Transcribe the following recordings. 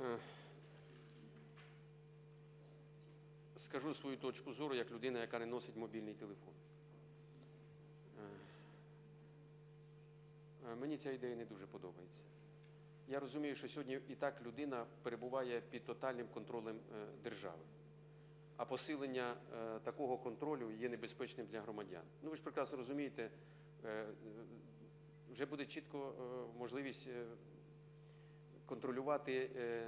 Е, Скажу свою точку зору як людина, яка не носить мобільний телефон. Е, е, Мені ця ідея не дуже подобається. Я розумію, що сьогодні і так людина перебуває під тотальним контролем держави. А посилення такого контролю є небезпечним для громадян. Ну ви ж прекрасно розумієте, вже буде чітко можливість контролювати е,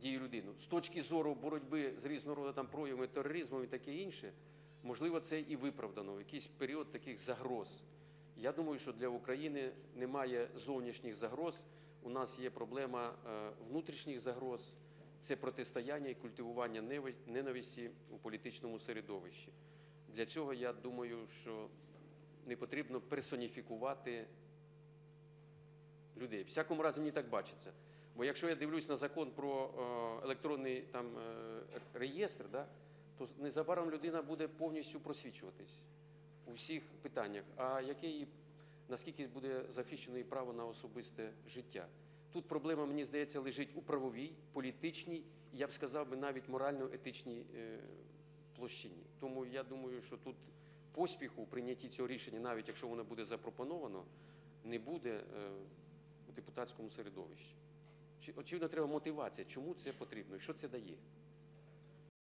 дії людини. З точки зору боротьби з різного роду там проявами тероризму і таке інше, можливо, це і виправдано якийсь період таких загроз. Я думаю, що для України немає зовнішніх загроз. У нас є проблема е, внутрішніх загроз. Це протистояння і культивування ненависті у політичному середовищі. Для цього я думаю, що не потрібно персоніфікувати людей. Всякому разі, мені так бачиться. Бо якщо я дивлюсь на закон про е, електронний там, е, реєстр, да, то незабаром людина буде повністю просвічуватись у всіх питаннях. А яке її, наскільки буде захищено її право на особисте життя? Тут проблема, мені здається, лежить у правовій, політичній, я б сказав би навіть морально-етичній е, площині. Тому я думаю, що тут поспіху у прийнятті цього рішення, навіть якщо воно буде запропоновано, не буде у депутатському середовищі. Очевидно, треба мотивація, чому це потрібно і що це дає.